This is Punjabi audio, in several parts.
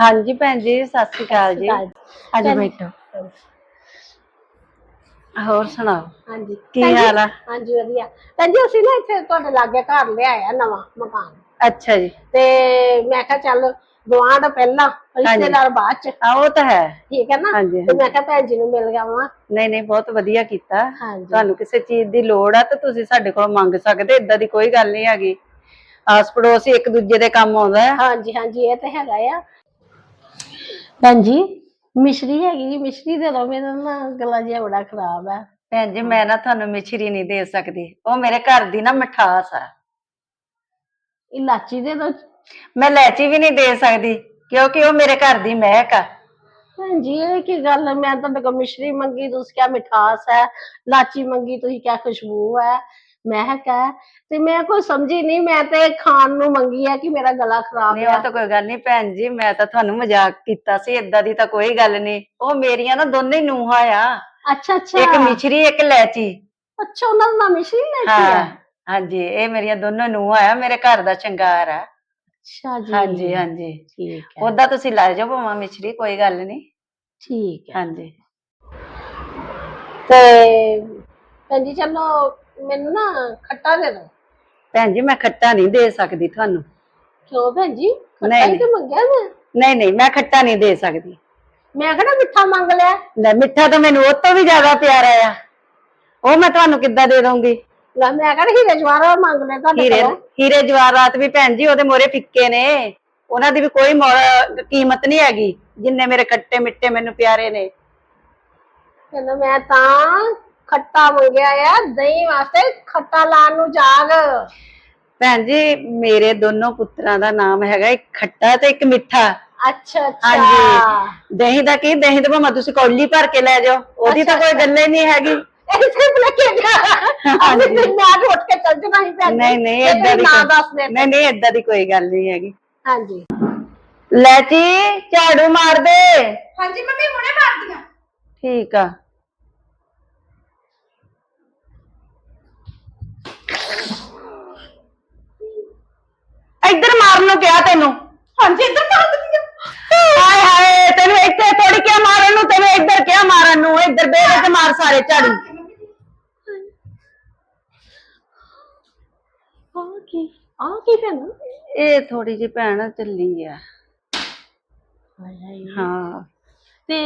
ਹਾਂਜੀ ਭੈਣ ਜੀ ਸਤਿ ਸ਼੍ਰੀ ਅਕਾਲ ਜੀ। ਅੱਜ। ਬੈਠੋ। ਹੋਰ ਸੁਣਾਓ? ਹਾਂਜੀ। ਕੀ ਭੈਣ ਜੀ, ਹਾਲ ਆ? ਹਾਂਜੀ ਵਧੀਆ। ਭੈਣ ਜੀ ਅਸੀਂ ਨਾ ਇੱਥੇ ਤੁਹਾਡੇ ਲਾਗੇ ਘਰ ਲਿਆਇਆ ਨਵਾਂ ਮਕਾਨ। ਅੱਛਾ ਜੀ। ਤੇ ਮੈਂ ਕਿਹਾ ਚੱਲ ਗਵਾਂਢ ਪਹਿਲਾਂ ਰਿਸ਼ਤੇਦਾਰ ਬਾਅਦ ਚ। ਆ ਉਹ ਤਾਂ ਹੈ। ਠੀਕ ਹੈ ਨਾ? ਹਾਂਜੀ, ਤੇ ਮੈਂ ਕਿਹਾ ਭੈਣ ਜੀ ਨੂੰ ਮਿਲ ਜਾਵਾਂ। ਨਹੀਂ ਨਹੀਂ ਬਹੁਤ ਵਧੀਆ ਕੀਤਾ। ਹਾਂਜੀ। ਤੁਹਾਨੂੰ ਕਿਸੇ ਚੀਜ਼ ਦੀ ਲੋੜ ਆ ਤਾਂ ਤੁਸੀਂ ਸਾਡੇ ਕੋਲ ਮੰਗ ਸਕਦੇ ਇਦਾਂ ਦੀ ਕੋਈ ਗੱਲ ਨਹੀਂ ਹੈਗੀ। ਆਸ ਪੜੋਸੀ ਇੱਕ ਦੂਜੇ ਦੇ ਕੰਮ ਆਉਂਦਾ ਹੈ। ਹਾਂਜੀ ਹਾਂਜੀ ਇਹ ਤਾਂ ਹੈਗਾ ਆ। ਭੈਣ ਜੀ ਮਿਸ਼ਰੀ ਹੈਗੀ ਮਿਸ਼ਰੀ ਦੇ ਦਿਓ ਮੇਰਾ ਨਾ ਗਲਾ ਜਿਹਾ ਬੜਾ ਖਰਾਬ ਹੈ ਭੈਣ ਜੀ ਮੈਂ ਨਾ ਤੁਹਾਨੂੰ ਮਿਛਰੀ ਨਹੀਂ ਦੇ ਸਕਦੀ। ਉਹ ਮੇਰੇ ਘਰ ਦੀ ਨਾ ਮਠਾਸ ਆ। ਇਲਾਚੀ ਦੇ ਦਿਓ। ਮੈਂ ਲੈਚੀ ਵੀ ਨਹੀਂ ਦੇ ਸਕਦੀ ਕਿਉਂਕਿ ਉਹ ਮੇਰੇ ਘਰ ਦੀ ਮਹਿਕ ਆ। ਭੈਣ ਜੀ ਇਹ ਕੀ ਗੱਲ ਹੈ ਮੈਂ ਤੁਹਾਡੇ ਕੋਲ ਮਿਸ਼ਰੀ ਮੰਗੀ ਤੁਸੀਂ ਕਿਹਾ ਮਿਠਾਸ ਹੈ ਲਾਚੀ ਮੰਗੀ ਤੁਸੀਂ ਕਿਹਾ ਖੁਸ਼ਬੂ ਹੈ ਮਹਿਕ ਹੈ ਤੇ ਮੈਂ ਕੋਈ ਸਮਝੀ ਨਹੀਂ ਮੈਂ ਤੇ ਖਾਣ ਨੂੰ ਮੰਗੀ ਹੈ ਕਿ ਮੇਰਾ ਗਲਾ ਖਰਾਬ ਨਹੀਂ ਉਹ ਤਾਂ ਕੋਈ ਗੱਲ ਨਹੀਂ ਭੈਣ ਜੀ ਮੈਂ ਤਾਂ ਤੁਹਾਨੂੰ ਮਜ਼ਾਕ ਕੀਤਾ ਸੀ ਇਦਾਂ ਦੀ ਤਾਂ ਕੋਈ ਗੱਲ ਨਹੀਂ। ਉਹ ਮੇਰੀਆਂ ਨਾ ਦੋਨੇ ਨੂੰਹਾਂ ਆ। ਅੱਛਾ ਅੱਛਾ। ਇੱਕ ਮਿਛਰੀ ਇੱਕ ਲੈਚੀ। ਅੱਛਾ ਉਹਨਾਂ ਦਾ ਨਾਮ ਮਿਸ਼ਰੀ ਲੈਤੀ ਹਾਂ ਹੈ ਹਾਂਜੀ ਇਹ ਮੇਰੀਆਂ ਦੋਨੋਂ ਨੂੰਹਾਂ ਆ ਮੇਰੇ ਘਰ ਦਾ ਸ਼ਿੰਗਾਰ ਆ। ਅੱਛਾ ਜੀ। ਹਾਂਜੀ ਹਾਂਜੀ। ਠੀਕ ਹੈ ਉਹਦਾ ਤੁਸੀਂ ਲੈ ਜਾਓ ਭਾਵੇਂ ਮਿਛਰੀ ਕੋਈ ਗੱਲ ਨਹੀਂ। ਠੀਕ ਹੈ ਹਾਂਜੀ। ਤੇ ਭੈਣ ਜੀ ਚਲੋ ਮੈਨੂੰ ਨਾ ਖੱਟਾ ਦੇ ਦਿਓ ਭੈਣ ਜੀ ਮੈਂ ਖੱਟਾ ਨਹੀਂ ਦੇ ਸਕਦੀ ਤੁਹਾਨੂੰ। ਕਿਉਂ ਭੈਣ ਜੀ? ਖੱਟਾ ਨਹੀਂ, ਹੀ ਤੇ ਮੰਗਿਆ ਮੈਂ। ਨਹੀਂ ਨਹੀਂ ਮੈਂ ਖੱਟਾ ਨਹੀਂ ਦੇ ਸਕਦੀ। ਮੈਂ ਕਿਹੜਾ ਮਿੱਠਾ ਮੰਗ ਲਿਆ? ਲੈ ਮਿੱਠਾ ਤਾਂ ਮੈਨੂੰ ਉਹ ਤੋਂ ਵੀ ਜ਼ਿਆਦਾ ਪਿਆਰਾ ਆ। ਉਹ ਮੈਂ ਤੁਹਾਨੂੰ ਕਿੱਦਾਂ ਦੇ ਦਊਂਗੀ? ਲੈ ਮੈਂ ਕਿਹੜਾ ਹੀਰੇ ਜਵਾਹਰ ਮੰਗ ਲਿਆ ਤੁਹਾਡੇ ਹੀਰੇ ਕੋਲੋਂ? ਹੀਰੇ ਜਵਾਹਰਾਤ ਵੀ ਭੈਣ ਜੀ ਉਹਦੇ ਮੋਰੇ ਫਿੱਕੇ ਨੇ। ਉਹਨਾਂ ਦੀ ਵੀ ਕੋਈ ਕੀਮਤ ਨਹੀਂ ਹੈਗੀ ਜਿੰਨੇ ਮੇਰੇ ਖੱਟੇ ਮਿੱਠੇ ਮੈਨੂੰ ਪਿਆਰੇ ਨੇ। ਕਹਿੰਦਾ ਮੈਂ ਤਾਂ ਖੱਟਾ ਮੰਗਿਆ ਆ ਦਹੀਂ ਵਾਸਤੇ ਖੱਟਾ ਲਾਣ ਨੂੰ ਜਾਗ। ਭੈਣ ਜੀ ਮੇਰੇ ਦੋਨੋਂ ਪੁੱਤਰਾਂ ਦਾ ਨਾਮ ਹੈਗਾ ਇੱਕ ਖੱਟਾ ਤੇ ਇੱਕ ਮਿੱਠਾ। ਅੱਛਾ ਅੱਛਾ। ਹਾਂਜੀ। ਦਹੀਂ ਦਾ ਕੀ ਦਹੀਂ ਤਾਂ ਭਾਵੇਂ ਤੁਸੀਂ ਕੌਲੀ ਭਰ ਕੇ ਲੈ ਜਾਓ ਉਹਦੀ ਤਾਂ ਕੋਈ ਗੱਲ ਹੀ ਨਹੀਂ ਹੈਗੀ। ਐਸੇ ਬਲੇ ਕੇ ਜਾ ਹਾਂਜੀ। ਅਸੀਂ ਤੇ ਮੈਂ ਉੱਠ ਕੇ ਚੱਲ ਜਣਾ ਹੀ ਭੈਣ ਜੀ। ਨਹੀਂ ਨਹੀਂ ਤੇ ਏਦਾਂ ਦੀ ਨਹੀਂ ਨਹੀਂ ਏਦਾਂ ਦੀ ਕੋਈ ਗੱਲ ਨਹੀਂ ਹੈਗੀ। ਹਾਂਜੀ। ਲੈਚੀ ਝਾੜੂ ਮਾਰ ਦੇ। ਹਾਂਜੀ ਮੰਮੀ ਹੁਣੇ ਮਾਰਦੀਆਂ ਠੀਕ ਆ। ਇੱਧਰ ਮਾਰਨ ਨੂੰ ਕਿਹਾ ਤੈਨੂੰ। ਹਾਂਜੀ ਇੱਧਰ ਮਾਰ ਦਿੱਤੀਆਂ ਹਾਏ ਹਾਏ ਤੈਨੂੰ ਇੱਥੇ ਥੋੜੀ ਕਿਹਾ ਮਾਰਨ ਨੂੰ ਤੈਨੂੰ ਇੱਧਰ ਕਿਹਾ ਮਾਰਨ ਨੂੰ ਇੱਧਰ ਬੇੜੇ ਤੇ ਮਾਰ ਸਾਰੇ ਝਾੜੂ। ਆ ਕੀ ਆ ਕੀ ਭੈਣ? ਇਹ ਥੋੜੀ ਜਿਹੀ ਭੈਣ ਚੱਲੀ ਆ। ਹਾਂ। ਤੇ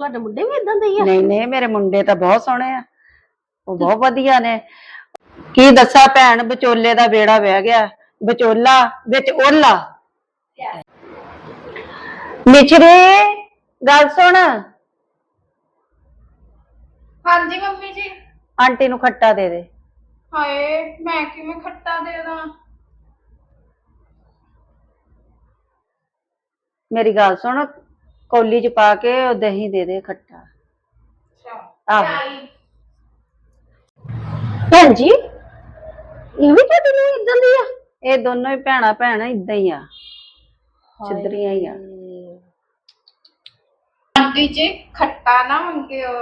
ਤੁਹਾਡੇ ਮੁੰਡੇ ਵੀ ਇਦਾਂ ਦੇ ਹੀ ਆ? ਨਹੀਂ ਨਹੀਂ ਮੇਰੇ ਮੁੰਡੇ ਤਾਂ ਬਹੁਤ ਸੋਹਣੇ ਆ। ਉਹ ਬਹੁਤ ਵਧੀਆ ਨੇ। ਕੀ ਦੱਸਾਂ ਭੈਣ ਵਿਚੋਲੇ ਦਾ ਬੇੜਾ ਵਹਿ ਗਿਆ। ਵਿਚੋਲਾ ਵਿੱਚ ਓਲਾ। ਮਿਛਰੇ ਗੱਲ ਸੁਣ। ਹਾਂਜੀ ਮੰਮੀ ਜੀ। ਆਂਟੀ ਨੂੰ ਖੱਟਾ ਦੇ ਦੇ। ਹਾਏ ਮੈਂ ਕਿਵੇਂ ਖੱਟਾ ਦੇ ਦਾਂ? ਮੇਰੀ ਗੱਲ ਸੁਣ ਕੌਲੀ ਚ ਪਾ ਕੇ ਉਹ ਦਹੀਂ ਦੇ ਦੇ ਖੱਟਾ। ਆਹੋ। ਭੈਣ ਜੀ ਇਹ ਵੀ ਤੁਹਾਡੀ ਨੂੰ ਇਦਾਂ ਦੀ ਆ? ਇਹ ਦੋਨੋਂ ਹੀ ਭੈਣਾ ਭੈਣ ਇਦਾਂ ਹੀ ਆ ਸਿੱਧਰੀਆਂ ਹੀ ਆ। ਆਂਟੀ ਜੀ ਖੱਟਾ ਨਾ ਮੰਗਿਓ।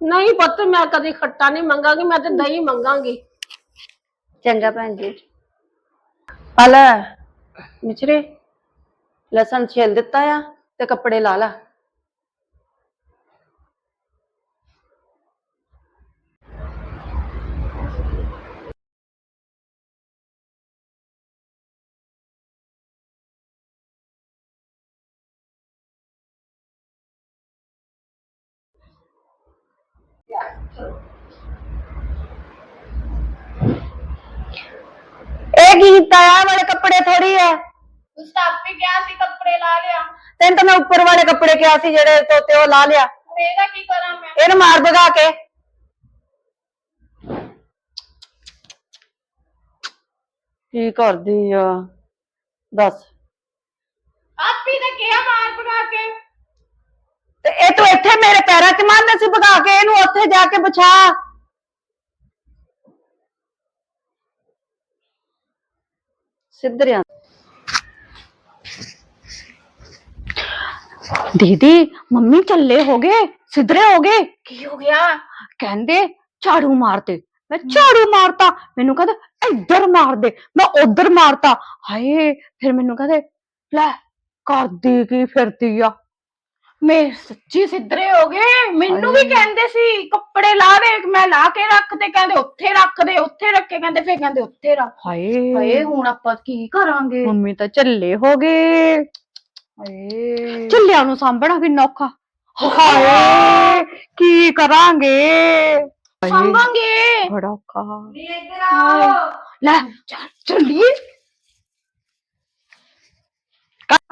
ਨਹੀਂ ਪੁੱਤ ਮੈਂ ਕਦੀ ਖੱਟਾ ਨਹੀਂ ਮੰਗਾਂਗੀ ਮੈਂ ਤੇ ਦਹੀਂ ਮੰਗਾਂਗੀ। ਚੰਗਾ ਭੈਣ ਜੀ। ਆ ਲੈ ਮਿਛਰੇ ਲਸਣ ਛਿਲ ਦਿੱਤਾ ਆ ਤੇ ਕੱਪੜੇ ਲਾ ਲਾ। ਇਹ ਕੀ ਕੀਤਾ ਆ? ਵਾਲੇ ਕੱਪੜੇ ਥੋੜੀ ਆ। ਤੁਸੀਂ ਤਾਂ ਆਪੇ ਕਿਹਾ ਸੀ ਕੱਪੜੇ ਲਾ ਲਿਆ। ਤੈਨੂੰ ਤਾਂ ਮੈਂ ਉੱਪਰ ਵਾਲੇ ਕੱਪੜੇ ਕਿਹਾ ਸੀ ਜਿਹੜੇ ਤੋਤੇ ਉਹ ਲਾ ਲਿਆ। ਹੁਣ ਇਹਦਾ ਕੀ ਕਰਾਂ ਮੈਂ? ਇਹਨੂੰ ਮਾਰ ਭਗਾ ਕੇ। ਕੀ ਕਰਦੀ ਆ? ਦੱਸ ਆਪੀ ਨੇ ਕਿਹਾ ਮਾਰ ਭਗਾ ਕੇ ਤੇ ਇਹ ਤੂੰ ਇੱਥੇ ਮੇਰੇ ਪੈਰਾਂ 'ਚ ਮਾਰਨਾ ਸੀ ਭਗਾ ਕੇ, ਇਹਨੂੰ ਉੱਥੇ ਜਾ ਕੇ ਬਚਾ ਸਿੱਧਰਿਆਂ। ਦੀਦੀ, ਮੰਮੀ ਚੱਲੇ ਹੋ ਗਏ? ਸਿੱਧਰੇ ਹੋ ਗਏ? ਕੀ ਹੋ ਗਿਆ? ਕਹਿੰਦੇ ਝਾੜੂ ਮਾਰਦੇ। ਮੈਂ ਝਾੜੂ ਮਾਰਤਾ। ਮੈਨੂੰ ਕਹਿੰਦੇ ਇੱਧਰ ਮਾਰ ਦੇ। ਮੈਂ ਉੱਧਰ ਮਾਰਤਾ। ਹਾਏ, ਫਿਰ ਮੈਨੂੰ ਕਹਿੰਦੇ, ਲੈ, ਕਰਦੀ ਕੀ ਫਿਰਦੀ ਆ? ਮੈਂ ਸੱਚੀ ਸਿੱਧਰੇ ਹੋ ਗਏ। ਮੈਨੂੰ ਵੀ ਕਹਿੰਦੇ ਸੀ ਕੱਪੜੇ ਲਾ ਦੇ ਮੈਂ ਲਾ ਕੇ ਰੱਖ ਤੇ ਕਹਿੰਦੇ ਉੱਥੇ ਰੱਖ ਦੇ ਉੱਥੇ ਰੱਖੇ ਕਹਿੰਦੇ ਫੇਰ ਕਹਿੰਦੇ ਉੱਥੇ ਰੱਖ। ਹਾਏ। ਹਾਏ ਹੁਣ ਆਪਾਂ ਕੀ ਕਰਾਂਗੇ? ਮੰਮੀ ਤਾਂ ਝੱਲੇ ਹੋ ਗਏ। ਹਾਏ। ਝੱਲਿਆਂ ਨੂੰ ਸਾਂਭਣਾ ਕਿੰਨਾ ਔਖਾ। ਹਾਏ ਕੀ ਕਰਾਂਗੇ? ਹਾਏ, ਸੰਭਾਂਗੇ। ਬੜਾ ਔਖਾ। ਇੱਧਰ ਆਓ। ਲੈ ਚੱਲ ਚੱਲੀਏ।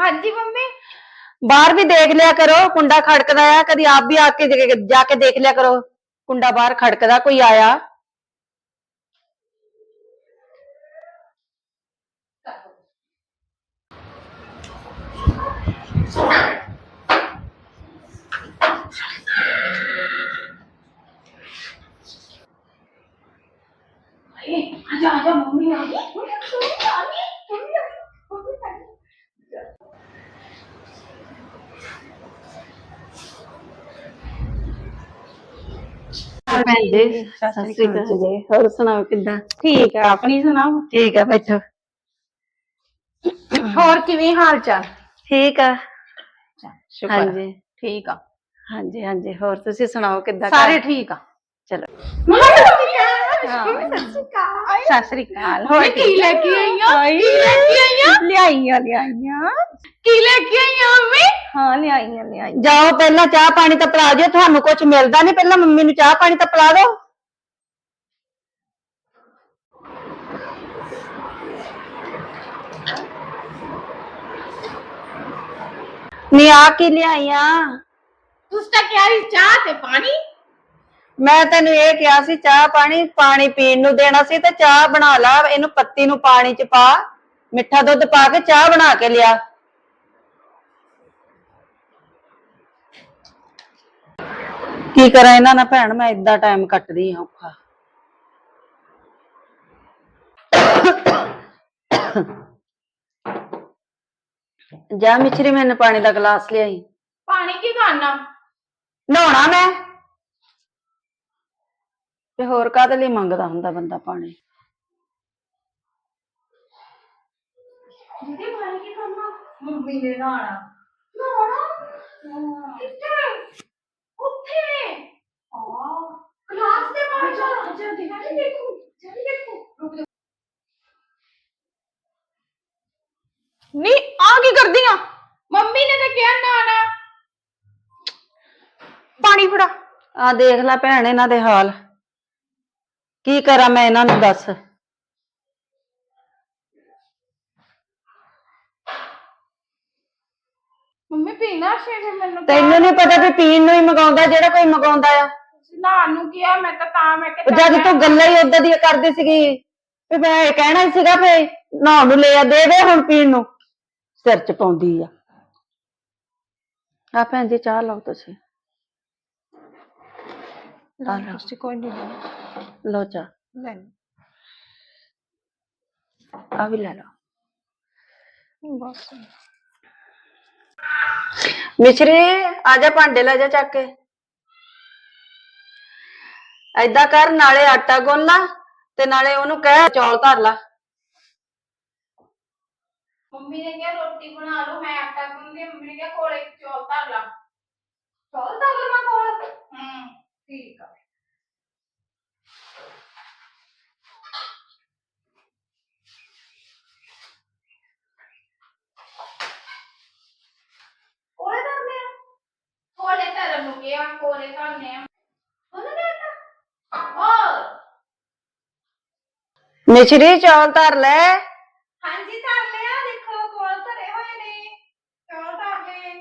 ਹਾਂਜੀ ਮੰਮੀ। ਬਾਹਰ ਵੀ ਦੇਖ ਲਿਆ ਕਰੋ, ਕੁੰਡਾ ਖੜਕਦਾ ਆ, ਕਦੀ ਆਪ ਵੀ ਆ ਕੇ ਜੇ- ਜਾ ਕੇ ਦੇਖ ਲਿਆ ਕਰੋ। ਕੁੰਡਾ ਬਾਹਰ ਖੜਕਦਾ, ਕੋਈ ਆਇਆ ਆਜਾ ਆਜਾ ਮੰਮੀ ਆ ਗਈ ਮੰਮੀ ਆ ਗਈ ਮੰਮੀ ਆ ਗਈ ਮੰਮੀ ਆ ਗਈ ਭੈਣ ਜੀ ਸਤਿ ਸ਼੍ਰੀ ਅਕਾਲ। ਜੀ ਹੋਰ ਸੁਣਾਓ ਕਿੱਦਾਂ? ਠੀਕ ਹੈ ਆਪਣੀ ਸੁਣਾਓ? ਠੀਕ ਆ ਬੈਠੋ। ਹੋਰ ਕਿਵੇਂ ਹਾਲ ਚਾਲ? ਠੀਕ ਆ। ਸ਼ੁਕਰ ਹਾਂਜੀ। ਠੀਕ ਆ। ਹਾਂਜੀ ਹਾਂਜੀ ਹੋਰ ਤੁਸੀਂ ਸੁਣਾਓ ਕਿੱਦਾਂ ਸਾਰੇ? ਠੀਕ ਆ। ਚਲੋ। ਸਤਿ ਸ੍ਰੀ ਅਕਾਲ। ਹੋਰ ਕੀ ਲੈ ਕੇ ਆਈਆਂ? ਕੀ ਲੈ ਕੇ ਆਈਆਂ? ਲਿਆਈਆਂ ਲਿਆਈਆਂ। ਕੀ ਲੈ ਕੇ ਆਈਆਂ ਮੰਮੀ? ਹਾਂ ਲਿਆਈਆਂ ਲਿਆਈਆਂ। ਜਾਓ ਪਹਿਲਾਂ ਚਾਹ ਪਾਣੀ ਤਾਂ ਪਿਲਾ ਦਿਓ ਤੁਹਾਨੂੰ ਕੁਝ ਮਿਲਦਾ ਨਹੀਂ। ਪਹਿਲਾਂ ਮੰਮੀ ਨੂੰ ਚਾਹ ਪਾਣੀ ਤਾਂ ਪਿਲਾ ਦਿਓ। ਨੀ ਆ ਕੀ ਲਿਆਈਆਂ? ਤੁਸੀਂ ਤਾਂ ਕਹਿ ਰਹੀ ਚਾਹ ਤੇ ਪਾਣੀ। ਮੈਂ ਤੈਨੂੰ ਇਹ ਕਿਹਾ ਸੀ ਚਾਹ ਪਾਣੀ ਪਾਣੀ ਪੀਣ ਨੂੰ ਦੇਣਾ ਸੀ ਤੇ ਚਾਹ ਬਣਾ ਲਾ ਇਹਨੂੰ ਪੱਤੀ ਨੂੰ ਪਾਣੀ ਚ ਪਾ ਮਿੱਠਾ ਦੁੱਧ ਪਾ ਕੇ ਚਾਹ ਬਣਾ ਕੇ ਲਿਆ। ਕੀ ਕਰਾਂ ਇਹਨਾਂ ਨਾਲ ਭੈਣ ਮੈਂ ਇਦਾਂ ਟਾਈਮ ਕੱਟਦੀ ਹਾਂ ਔਖਾ। ਜਾ ਮਿਛਰੀ ਮੈਨੂੰ ਪਾਣੀ ਦਾ ਗਲਾਸ ਲਿਆਈ। ਪਾਣੀ ਕੀ ਖਾਣਾ ਨਹਾਉਣਾ ਮੈਂ? ਤੇ ਹੋਰ ਕਾਹਦੇ ਲਈ ਮੰਗਦਾ ਹੁੰਦਾ ਬੰਦਾ ਪਾਣੀ? ਦੀਦੀ ਪਾਣੀ ਕੀ ਖਾਣਾ ਮੰਮੀ ਨੇ ਨਹਾਣਾ ਨਹਾਣਾ ਕਿੱਥੇ ਉੱਥੇ। ਆ ਕਲਾਸ ਦੇ ਬਾਹਰ ਜਾ। ਜਾ ਦੇਖਾ ਦੇਖੋ। ਜਲਦੀ ਦੇਖੋ। ਰੁਕ ਜਾ। ਨੀ ਆ ਕੀ ਕਰਦੀਆਂ ਮੰਮੀ ਨੇ ਤਾਂ ਕਿਹਾ ਨਹਾਣਾ ਪਾਣੀ ਫੜਾ। ਆ ਦੇਖ ਲੈ ਭੈਣ ਇਹਨਾਂ ਦੇ ਹਾਲ। ਕੀ ਕਰਾਂ ਮੈਂ ਇਹਨਾਂ ਨੂੰ ਦੱਸ? ਮੰਮੀ ਪੀਣਾ ਸੀ ਮੈਨੂੰ ਤੈਨੂੰ ਨਹੀਂ ਪਤਾ ਵੀ ਪੀਣ ਨੂੰ ਹੀ ਮੰਗਾਉਂਦਾ ਜਿਹੜਾ ਕੋਈ ਮੰਗਾਉਂਦਾ ਆ। ਨਹਾਣ ਨੂੰ ਕਿਹਾ ਮੈਂ ਤਾਂ ਤਾਂ ਮੈਂ ਉਹ ਕਿਹਾ ਜਦ ਤੂੰ ਗੱਲਾਂ ਹੀ ਉਦਾਂ ਦੀਆਂ ਕਰਦੀ ਸੀਗੀ ਵੀ ਮੈਂ ਇਹ ਕਹਿਣਾ ਹੀ ਸੀਗਾ ਫੇ ਨਹਾਉਣ ਨੂੰ ਲੈ ਆ ਦੇ ਦੇ ਹੁਣ ਪੀਣ ਨੂੰ। ਸਿਰ ਚ ਪਾਉਂਦੀ ਆ। ਆ ਭੈਣ ਜੀ ਚਾਹ ਲਓ ਤੁਸੀਂ। ਤੁਸੀਂ ਕੋਈ ਨਹੀਂ ਲਓ ਚਾਹ ਲੈ ਆ ਵੀ ਲੈ ਲਓ ਬਸ ਮਿਸ਼ਰੀ ਆ ਜਾ ਭਾਂਡੇ ਲੈ ਜਾ ਚੱਕ ਕੇ ਏਦਾਂ ਕਰ ਨਾਲੇ ਆਟਾ ਗੁੰਨ ਲਾ ਤੇ ਨਾਲੇ ਉਹਨੂੰ ਕਹਿ ਚੌਲ ਧਰ ਲਾ ਮੰਮੀ ਨੇ ਕਿਹਾ ਰੋਟੀ ਬਣਾ ਲਓ ਮੈਂ ਆਟਾ ਗੁੰਨਦੀ ਮੰਮੀ ਨੇ ਕਿਹਾ ਕੋਲੇ ਚੌਲ ਧਰ ਲਾ ਚੌਲ ਧਰ ਲਵਾਂ ਕੋਲ ਹੂੰ ਠੀਕ ਆ ਕੋਲੇ ਧਰਨੇ ਆ ਕੋਲੇ ਧਰਨ ਨੂੰ ਕਿਹਾ ਕੋਲੇ ਧਰਨੇ ਆ ਉਹਨਾਂ ਨੇ ਆਟਾ ਹੋਰ ਮਿਸ਼ਰੀ ਚੌਲ ਧਰ ਲੈ। ਹਾਂਜੀ ਧਰ ਲਿਆ। ਦੇਖੋ ਕੋਲ ਧਰੇ ਹੋਏ ਨੇ। ਚੌਲ ਧਰ ਲਏ।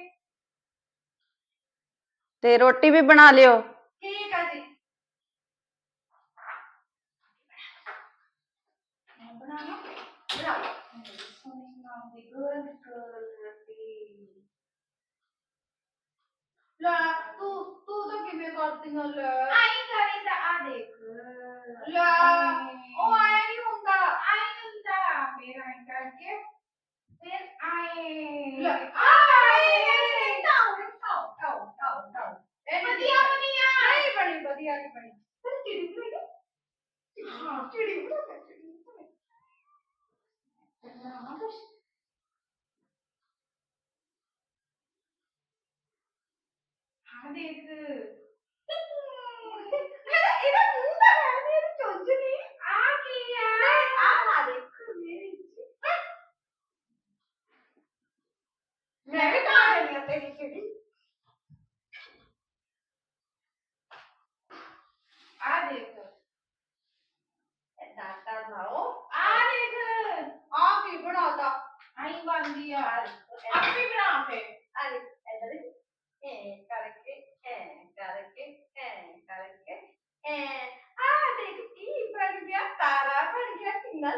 ਤੇ ਰੋਟੀ ਵੀ ਬਣਾ ਲਿਓ। ਠੀਕ ਆ ਜੀ। ਮੈਂ ਬਣਾਣਾ ਬਣਾ ਸੋਨੀ ਨਾਮ ਦੀ ਗੁੱਡ ਗਰਲ ਰੋਟੀ। ਲਾ ਤੂੰ ਤੂੰ ਤਾਂ ਕਿਵੇਂ ਕਰਦੀ ਹੈ ਲੈ। ਆਈ ਕਰੀ ਤਾਂ ਆ ਦੇਖ। ਲਾ ਉਹ ਆਇਆ ਨਹੀਂ ਹੁੰਦਾ ਆਈ ਹੁੰਦਾ ਮੇਰਾ ਆਈ ਕਰਕੇ ਫਿਰ ਆਏ ਲੈ ਆਏ ਟਾਉ ਟਾਉ ਟਾਉ ਟਾਉ ਟਾਉ ਇਹ ਵਧੀਆ ਬਣੀ ਆ ਨਹੀਂ ਬਣੀ ਵਧੀਆ ਨਹੀਂ ਬਣੀ ਚਿੜੀ ਬਣੀ ਹਾਂ ਚਿੜੀ ਬਣਾ ਆ ਦੇਖ ਇਹਦਾ ਇਹਦਾ ਮੂੰਹ ਤਾਂ ਹੈ ਨਹੀਂ ਇਹਦੀ ਚੁੰਝ ਨਹੀਂ ਆ ਕੀ ਆ ਆ ਆ ਦੇਖ ਮੇਰੀ ਮੈਂ ਵੀ ਤਾਂ ਰਹੀ ਹਾਂ ਤੇਰੀ ਚਿੜੀ ਆ ਦੇਖ ਇਹ ਦਾਤਾ ਭਾਓ ਆ ਦੇਖ ਆ ਕੀ ਬਣਾਤਾ ਆਈ ਬੰਦੀ ਆ ਆਪੇ ਬਣਾ ਫੇ ਅਰੇ ਇਧਰ ਐ ਕਰਕੇ ਐ ਕਰਕੇ ਐ ਕਰਕੇ ਐ ਆ ਦੇਖ ਕੀ ਬਣ ਗਿਆ ਤਾਰਾ ਬਣ ਗਿਆ ਕਿੰਨਾ